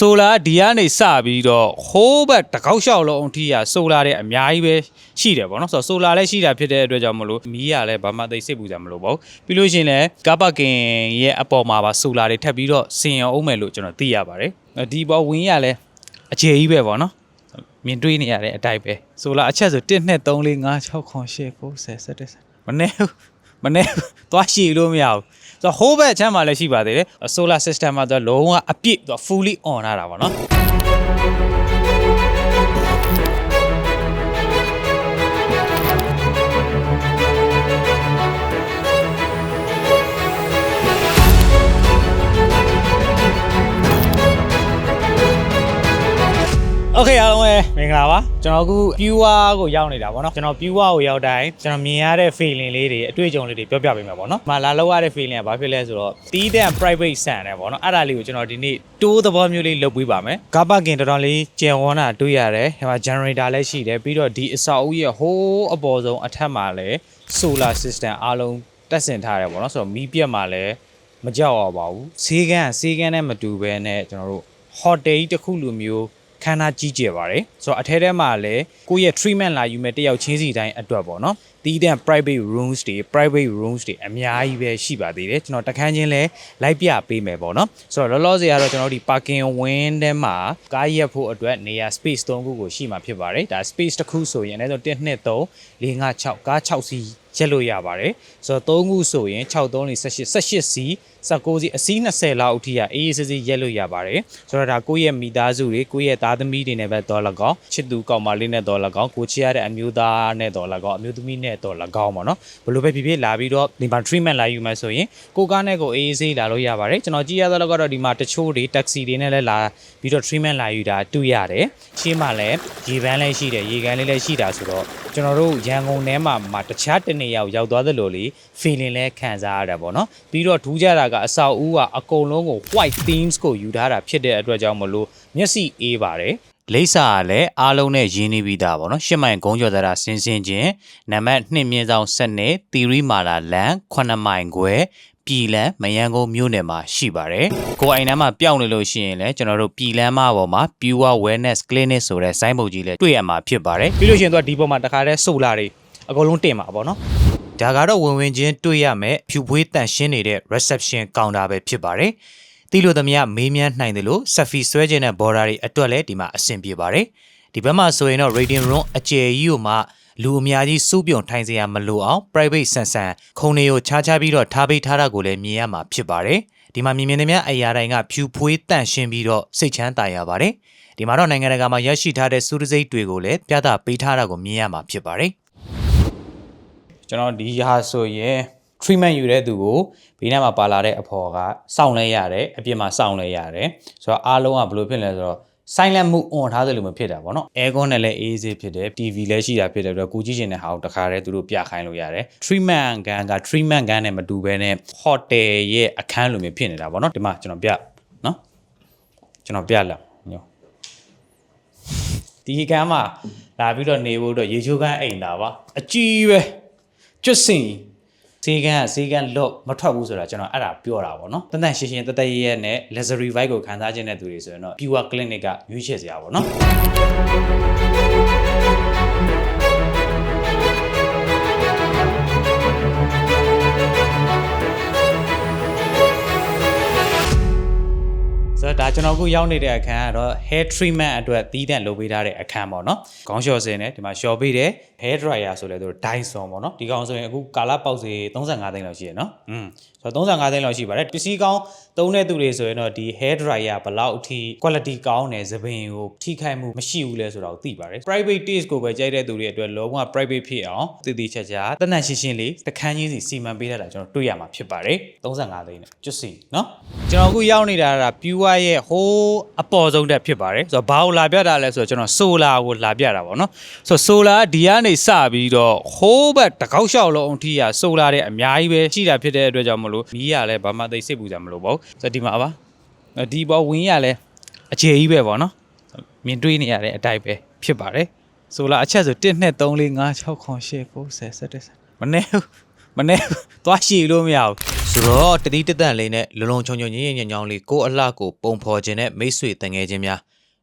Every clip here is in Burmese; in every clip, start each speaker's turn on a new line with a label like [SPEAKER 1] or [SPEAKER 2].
[SPEAKER 1] ဆိုလာဒီကနေစပြီးတော့ဟိုးဘက်တစ်ကောက်လျှောက်လုံးအထိကဆိုလာတဲ့အများကြီးပဲရှိတယ်ပေါ့နော်ဆိုတော့ဆိုလာလည်းရှိတာဖြစ်တဲ့အတွက်ကြောင့်မလို့မီးရလည်းဘာမှသိပ်စိတ်ပူကြမလို့ပေါ့ပြီးလို့ရှိရင်လည်းကားပါကင်ရဲ့အပေါ်မှာပါဆိုလာတွေထပ်ပြီးတော့ဆင်ရအောင်မယ်လို့ကျွန်တော်သိရပါတယ်ဒီပေါ်ဝင်းရလည်းအခြေကြီးပဲပေါ့နော်မြင်တွေ့နေရတဲ့အတိုင်းပဲဆိုလာအချက်ဆို1 2 3 4 5 6 9 10 9 10 11မနေဘူး မနေဘူးသွားရှိလို့မရဘူးဆိုတော့ဟိုးဘက်အချမ်းမှာလည်းရှိပါသေးတယ် solar system မှာတော့လုံးဝအပြည့်သူ fully on လာတာပါเ okay အားလုံးပဲမင်္ဂလာပါကျွန်တော်အခု viewer ကိုရောက်နေတာဗောနော်ကျွန်တော် viewer ကိုရောက်တိုင်းကျွန်တော်မြင်ရတဲ့ feeling လေးတွေအတွေ့အကြုံလေးတွေပြောပြပေးမှာဗောနော်မလာလောက်ရတဲ့ feeling ကဘာဖြစ်လဲဆိုတော့တီးတဲ့ private ဆန်တယ်ဗောနော်အဲ့ဒါလေးကိုကျွန်တော်ဒီနေ့တိုးသဘောမျိုးလေးလုပ်ပေးပါမယ်ကားပါကင်တော်တော်လေးကျန်ဝန်းတာတွေ့ရတယ်ဟိုမှာ generator လည်းရှိတယ်ပြီးတော့ဒီအဆောက်အဦရဲ့ဟိုးအပေါ်ဆုံးအထက်မှာလည်း solar system အားလုံးတက်ဆင်ထားတယ်ဗောနော်ဆိုတော့မီးပြတ်မှာလည်းမကြောက်အောင်ပါဘူးဈေးကန်းဈေးကန်းနဲ့မတူဘဲနဲ့ကျွန်တော်တို့ hotel တစ်ခုလိုမျိုး ခန်းသားကြီးကျယ်ပါတယ်ဆိုတော့အထဲထဲမှာလည်းကိုယ့်ရဲ့ treatment လာယူမဲ့တယောက်ချင်းစီတိုင်းအတွက်ပေါ့နော်တီးတဲ့ private rooms တွေ private rooms တွေအများကြီးပဲရှိပါသေးတယ်ကျွန်တော်တခန်းချင်းလဲလိုက်ပြပေးမယ်ပေါ့နော်ဆိုတော့လောလောဆယ်ကတော့ကျွန်တော်ဒီ parking wing ထဲမှာကားရက်ဖို့အတွက်နေရာ space 3ခုကိုရှိမှာဖြစ်ပါတယ်ဒါ space တစ်ခုဆိုရင်အဲဆို1 2 3 4 5 6ကား6စီး ရက်လို့ရပါတယ်ဆိုတော့3ခုဆိုရင်6 3 4 18 18စီး19စီးအစီး20လောက်အထိကအေးအေးဆေးဆေးရက်လို့ရပါတယ်ဆိုတော့ဒါကိုယ့်ရဲ့မိသားစုတွေကိုယ့်ရဲ့သားသမီးတွေနဲ့ပဲတော်လကောင်းချစ်သူကောင်မလေးနဲ့တော်လကောင်းကိုချစ်ရတဲ့အမျိုးသားနဲ့တော်လကောင်းအမျိုးသမီးနဲ့တော်လကောင်းပေါ့နော်ဘယ်လိုပဲဖြစ်ဖြစ်လာပြီးတော့ဒီမှာ treatment လာယူမယ်ဆိုရင်ကိုကားနဲ့ကိုအေးအေးဆေးလာလို့ရပါတယ်ကျွန်တော်ကြည့်ရတဲ့လောက်ကတော့ဒီမှာတချို့တွေ taxi တွေနဲ့လည်းလာပြီးတော့ treatment လာယူတာတွေ့ရတယ်ရှင်းမှလည်းရေပန်းလည်းရှိတယ်ရေကန်လေးလည်းရှိတာဆိုတော့ကျွန်တော်တို့ရန်ကုန်ထဲမှာမှာတခြားတနေရာကိုရောက်သွားသလိုလေ feeling လဲခံစားရတာပေါ့နော်ပြီးတော့ထူးခြားတာကအဆောက်အဦကအကုန်လုံးကို white themes ကိုယူထားတာဖြစ်တဲ့အတွက်ကြောင့်မလို့မျက်စိအေးပါတယ်လိပ်စာကလည်းအားလုံးနဲ့ရင်းနှီးပြီးသားပေါ့နော်ရှစ်မိုင်ဂုံးကျော်သားဆင်းဆင်းချင်းနံပါတ်2မြင်းဆောင်7နဲ့သီရီမာလာလန်9မိုင်ခွဲပြည်လန်းမယန်းကုန်းမြို့နယ်မှာရှိပါတယ်။ကိုအိမ်ထဲမှာပျောက်နေလို့ရှိရင်လည်းကျွန်တော်တို့ပြည်လန်းမပေါ်မှာ Pure Wellness Clinic ဆိုတဲ့ဆိုင်းဘုတ်ကြီးလည်းတွေ့ရမှာဖြစ်ပါတယ်။ပြီးလို့ရှိရင်သူကဒီပေါ်မှာတခါတည်းဆိုလာတွေ အကုန်လုံးတင်မှာပေါ့နော်။ဒါကတော့ဝင်ဝင်ချင်းတွေ့ရမယ်ဖြူပွေးတန့်ရှင်းနေတဲ့ reception counter ပဲဖြစ်ပါတယ်။တီလိုသမ ्या မေးမြန်းနိုင်တယ်လို့ selfie ဆွဲခြင်းတဲ့ border တွေအတွက်လည်းဒီမှာအဆင်ပြေပါတယ်။ဒီဘက်မှာဆိုရင်တော့ reading room အကျယ်ကြီးကိုမှလူအများကြီးစုပြုံထိုင်စရာမလိုအောင် private ဆန်ဆန်ခုံတွေကိုခြားခြားပြီးတော့ထားပေးထားတာကိုလည်းမြင်ရမှာဖြစ်ပါတယ်။ဒီမှာမြင်မြင်သမျှအရာတိုင်းကဖြူဖွေးတန့်ရှင်းပြီးတော့စိတ်ချမ်းသာရပါတယ်။ဒီမှာတော့နိုင်ငံတကာမှာရရှိထားတဲ့စူးတစိမ့်တွေကိုလည်းပြသပေးထားတာကိုမြင်ရမှာဖြစ်ပါတယ်။ ကျွန်တော်ဒီဟာဆိုရင် treatment ယူတဲ့သူကိုဘေးနားမှာပါလာတဲ့အဖော်ကစောင့်လဲရတယ်အပြင်မှာစောင့်လဲရတယ်ဆိုတော့အားလုံးကဘယ်လိုဖြစ်လဲဆိုတော့ silent mode on ထားသလိုမျိုးဖြစ်တာပေါ့နော် aircon နဲ့လည်း easy ဖြစ်တယ် TV လည်းရှိတာဖြစ်တယ်ပြီးတော့ကိုကြည့်ချင်တဲ့ဟာကိုတခါတည်းသူတို့ပြခိုင်းလို့ရတယ် treatment ကန်က treatment ကန်နဲ့မတူဘဲနဲ့ hotel ရဲ့အခန်းလိုမျိုးဖြစ်နေတာပေါ့နော်ဒီမှာကျွန်တော်ပြနော်ကျွန်တော်ပြလာညောဒီကမ်းမှာလာပြီးတော့နေဖို့တော့ရေချိုးကန်းအိမ်တာပါအကြီးပဲ ကျွတ်စင်ဈေးကန်းကဈေးကန်းလော့မထွက်ဘူးဆိုတာကျွန်တော်အဲ့ဒါပြောတာပေါ့နော်တန်တန်ရှင်းရှင်းတတရရဲ့နဲ့ luxury vibe ကိုခံစားခြင်းတဲ့သူတွေဆိုရင်တော့ pure clinic ကရွေးချယ်စရာပေါ့နော် ကျွန်တော်အခုရောက်နေတဲ့အခန်းကတော့ hair treatment အတွက်တီးတန့်လုပ်ပေးထားတဲ့အခန်းပေါ့နော်။ခေါင်းလျှော်စင်နဲ့ဒီမှာလျှော်ပေးတယ် hair dryer ဆိုလဲသူတို့ Dyson ပေါ့နော်။ဒီကောင်ဆိုရင်အခုကာလာပေါက်စီ35သိန်းလောက်ရှိရနော်။อืม ဆိုတော့35သိန်းလောက်ရှိပါတယ်။ပစ္စည်းကောင်းသုံးတဲ့သူတွေဆိုရင်တော့ဒီ hair dryer ဘယ်လောက်အထိ quality ကောင်းတယ်သပင်ကိုထိခိုက်မှုမရှိဘူးလဲဆိုတော့သိပါတယ်။ private taste ကိုပဲကြိုက်တဲ့သူတွေအတွက်လုံးဝ private ဖြစ်အောင်တည်တည်ချာချာတနက်ရှင်းရှင်းလေးတခန်းချင်းစီစီမံပေးထားတာကျွန်တော်တွေ့ရမှာဖြစ်ပါတယ်35သိန်းနဲ့ကျွတ်စီနော်။ကျွန်တော်အခုရောက်နေတာက pure ရဲ့ဟိုးအပေါ်ဆုံးတက်ဖြစ်ပါတယ်ဆိုတော့ဘာကိုလာပြတာလဲဆိုတော့ကျွန်တော် solar ကိုလာပြတာပေါ့နော်ဆိုတော့ solar ကဒီကနေစပြီးတော့ဟိုးဘက်တစ်ကောက်လျှောက်လုံးအထိက solar တွေအများကြီးပဲရှိတာဖြစ်တဲ့အတွက်ကြောင့်မလို့မီးရလည်းဘာမှသိပ်စိတ်ပူကြမလို့ပေါ့ဆိုတော့ဒီမှာပါဒီပေါ်ဝင်းရလည်းအခြေကြီးပဲပေါ့နော်မြင်တွေ့နေရတဲ့အတိုင်းပဲဖြစ်ပါတယ် solar အချက်ဆို1 2 3 4 5 6 9 10 9 10 11မနေဘူးမနေဘူးသွားရှိလို့မရဘူးဆိုတော့တတိတတန့်လေးနဲ့လုံလုံချုံချုံညင်ညင်ညင်ညောင်းလေးကိုအလှကိုပုံဖော်ခြင်းနဲ့မိတ်ဆွေတန်ငယ်ချင်းများ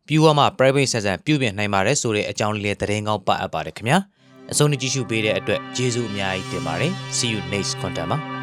[SPEAKER 1] ပြူဝမှာ private ဆက်ဆံပြုပြင်နိုင်ပါတယ်ဆိုတဲ့အကြောင်းလေးလေးသတင်းကောင်းပတ်အပ်ပါတယ်ခင်ဗျာအဆုံးထိကြည့်ရှုပေးတဲ့အတွက်ကျေးဇူးအများကြီးတင်ပါတယ် see you next content မှာ